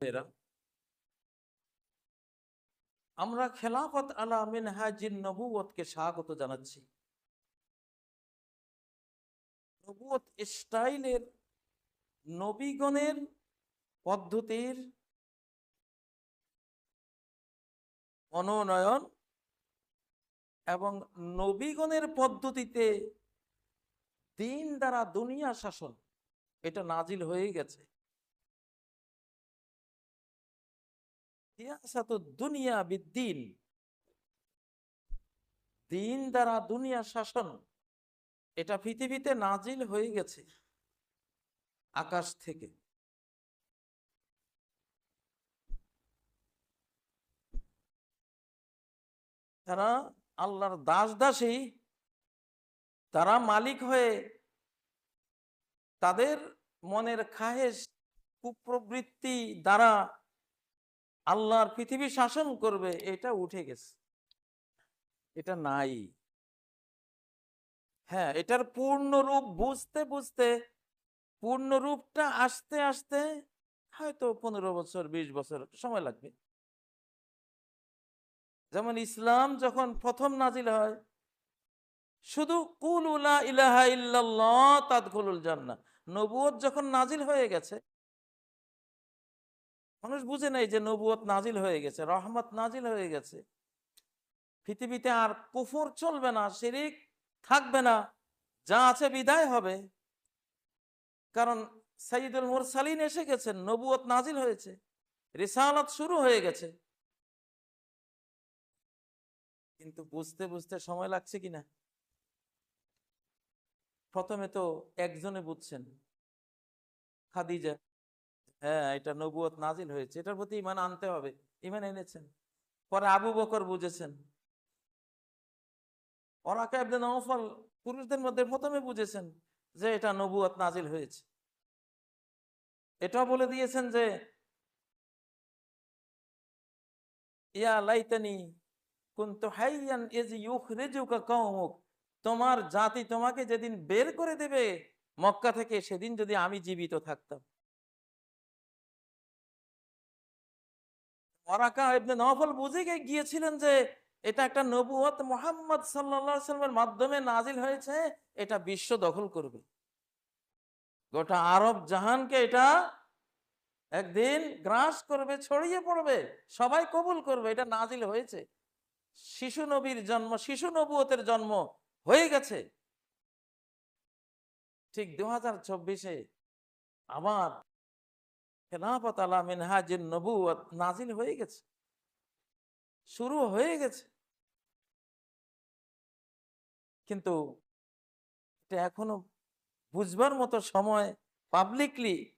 এরা। আমরা খেলাফত আলা মিনহাজিন নবুয়তকে স্বাগত জানাচ্ছি। নবুয়ত স্টাইলের, নবীগণের পদ্ধতির মনোনয়ন এবং নবীগণের পদ্ধতিতে দিন দ্বারা দুনিয়া শাসন, এটা নাজিল হয়ে গেছে। দুনিয়া বিদ্দিন। দিন দ্বারা দুনিয়া শাসন। এটা পৃথিবীতে নাজিল হয়ে গেছে আকাশ থেকে। তারা আল্লাহর দাস দাসী, তারা মালিক হয়ে তাদের মনের খাহেশ, কুপ্রবৃত্তি দ্বারা আল্লাহর পৃথিবী শাসন করবে, এটা উঠে গেছে। এটা নাই। হ্যাঁ এটার পূর্ণ রূপ বুঝতে বুঝতে পূর্ণ রূপটা আসতে আসতে হয়তো পনেরো বছর, বিশ বছর সময় লাগবে। যেমন ইসলাম যখন প্রথম নাজিল হয়, শুধু কুল উলা ইলাহা ইল্লাল্লাহ তাদখুলুল জান্নাহ। নবুয়ত যখন নাজিল হয়ে গেছে মানুষ বুঝে নাই যে নবুয়ত নাজিল হয়ে গেছে, রহমত নাজিল হয়ে গেছে। পৃথিবীতে আর কুফর চলবে না, শিরিক থাকবে না, যা আছে বিদায় হবে। কারণ সাইদুল মুরসালিন এসে গেছেন নবুয়ত নাজিল হয়েছে, রিসালত শুরু হয়ে গেছে। কিন্তু বুঝতে বুঝতে সময় লাগছে কিনা? প্রথমে তো একজনে বুঝছেন, খাদিজা। হ্যাঁ এটা নবুয়ত নাজিল হয়েছে। এটার প্রতি ইমান আনতে হবে। ইমান এনেছেন। পরে আবু বকর বুঝেছেন। ওরাকা পুরুষদের মধ্যে প্রথমে বুঝেছেন যে এটা নবুয়ত নাজিল হয়েছে। এটাও বলে দিয়েছেন যে, ইয়া লাইতানি কুনতু হাইয়ান ইজ ইউখরিজুকা কওমুক, তোমার জাতি তোমাকে যেদিন বের করে দেবে, মক্কা থেকে সেদিন যদি আমি জীবিত থাকতাম। ইবনে বুঝে গিয়েছিলেন যে এটা একটা নবুয়ত মোহাম্মদ আলাইহি সাল্লামের মাধ্যমে নাজিল হয়েছে, এটা বিশ্ব দখল করবে। গোটা আরব জাহানকে এটা একদিন গ্রাস করবে, ছড়িয়ে পড়বে, সবাই কবুল করবে, এটা নাজিল হয়েছে। শিশু নবীর জন্ম, শিশু নবুয়তের জন্ম হয়ে গেছে। ঠিক দু হাজার আবার খেলাফত আলা মিনহাজিন নবুয়ত নাজিল হয়ে গেছে। শুরু হয়ে গেছে। কিন্তু এটা এখনও বুঝবার মতো সময় পাবলিকলি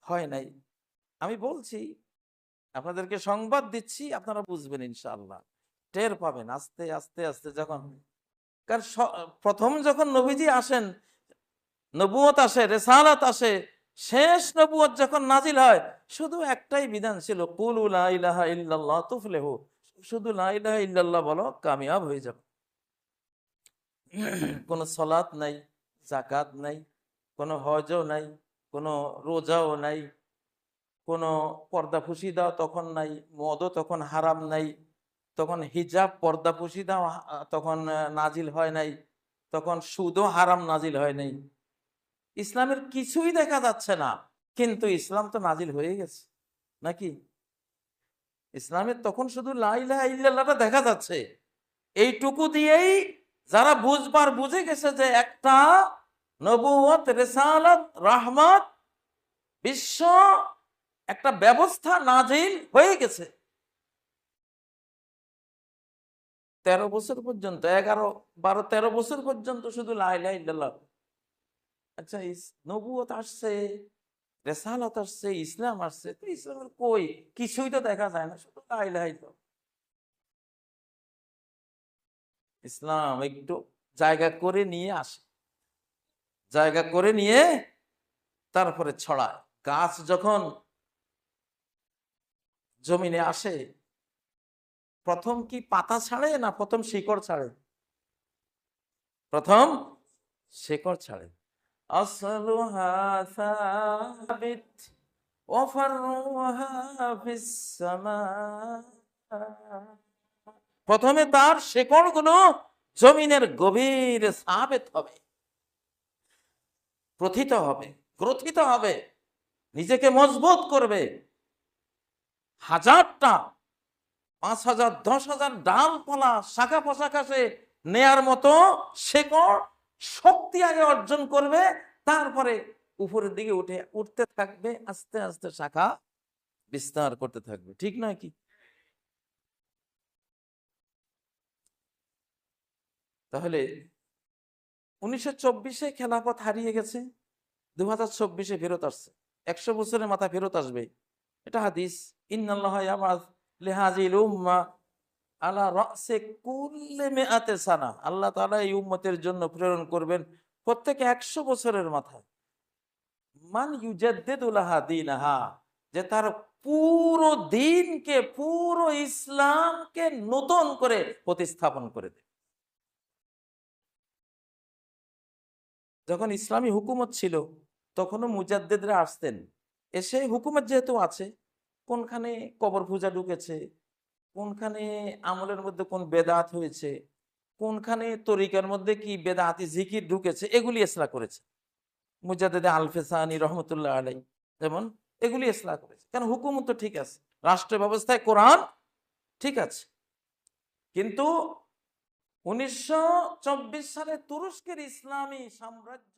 হয় নাই। আমি বলছি, আপনাদেরকে সংবাদ দিচ্ছি, আপনারা বুঝবেন ইনশাআল্লাহ। টের পাবেন, আস্তে আস্তে আস্তে যখন কারণ স- প্রথম যখন নবীজি আসেন নবুয়ত আসে, রেসালাত আসে শেষ নবুয়ত যখন নাজিল হয়, শুধু একটাই বিধান ছিল, কুল লা ইলাহা ইল্লাল্লাহ শুধু লা ইলাহা ইল্লাল্লাহ বলো, কামিয়াব হয়ে যাবে। কোনো সলাত নাই জাকাত নাই, কোনো হজও নাই, কোনো রোজাও নাই, কোনো পর্দা ফুসি দাও তখন নাই, মদও তখন হারাম নাই, তখন হিজাব পর্দা ফুসি দাও তখন নাজিল হয় নাই, তখন সুদও হারাম নাজিল হয় নাই। ইসলামের কিছুই দেখা যাচ্ছে না। কিন্তু ইসলাম তো নাজিল হয়ে গেছে, নাকি? ইসলামের তখন শুধু লাইলা ইল্লাল্লাহটা দেখা যাচ্ছে। এইটুকু দিয়েই যারা বুঝবার বুঝে গেছে যে একটা নবুয়ত রেসালত, রহমত বিশ্ব একটা ব্যবস্থা নাজিল হয়ে গেছে। তেরো বছর পর্যন্ত, এগারো, বারো, তেরো বছর পর্যন্ত শুধু লাইলা ইল্লাল্লাহ। আচ্ছা নবুয়ত আসছে, রেসালত আসছে, ইসলাম আসছে, তো ইসলামের কই? কিছুই তো দেখা যায় না, শুধু লাইলা ইল্লাল্লাহ। ইসলাম একটু জায়গা করে নিয়ে আসে। জায়গা করে নিয়ে তারপরে ছড়ায়। গাছ যখন জমিনে আসে, প্রথম কি পাতা ছাড়ে না প্রথম শিকড় ছাড়ে? প্রথম শিকড় ছাড়ে। আসলুহা সাবিত وفرها في السماء প্রথমে তার শেকড়গুলো জমিনের গভীর সাবেত হবে প্রথিত হবে গ্রথিত হবে নিজেকে মজবুত করবে হাজারটা পাঁচ হাজার দশ হাজার ডালপালা শাখা পোশাকাশে নেয়ার মতো শেকড় শক্তি আগে অর্জন করবে, তারপরে উপরের দিকে উঠে, উঠতে থাকবে, আস্তে আস্তে শাখা বিস্তার করতে থাকবে। ঠিক নয় কি? তাহলে উনিশশো চব্বিশে খেলাফত হারিয়ে গেছে দু হাজার চব্বিশে ফেরত আসছে। একশো বছরের মাথা ফেরত আসবে। এটা হাদিস। ইন্নাল্লাহ ইয়াবাস লিহাজিল উম্মা কুল্লি মিআতে সানা। আল্লাহ তাআলা এই উম্মতের জন্য প্রেরণ করবেন প্রত্যেক একশো বছরের মাথায়। মান লাহা দীনাহা, যে তার পুরো দিনকে, পুরো ইসলামকে নতুন করে প্রতিস্থাপন করে দেবে। যখন ইসলামী হুকুমত ছিল, তখনও মুজাদ্দেদরা আসতেন। এসে হুকুমত যেহেতু আছে, কোনখানে কবর পূজা ঢুকেছে কোনখানে আমলের মধ্যে কোন বেদাত হয়েছে? কোনখানে তরিকার মধ্যে কি বেদাতি জিকির ঢুকেছে? এগুলি এসলা করেছে। মুজাদ্দেদে আলফেসানি রহমতুল্লাহ আলাই যেমন এগুলি এসলা করেছে। কারণ হুকুমত তো ঠিক আছে। রাষ্ট্র ব্যবস্থায় কোরআন ঠিক আছে। কিন্তু উনিশশো চব্বিশ সালে তুরস্কের ইসলামী সাম্রাজ্য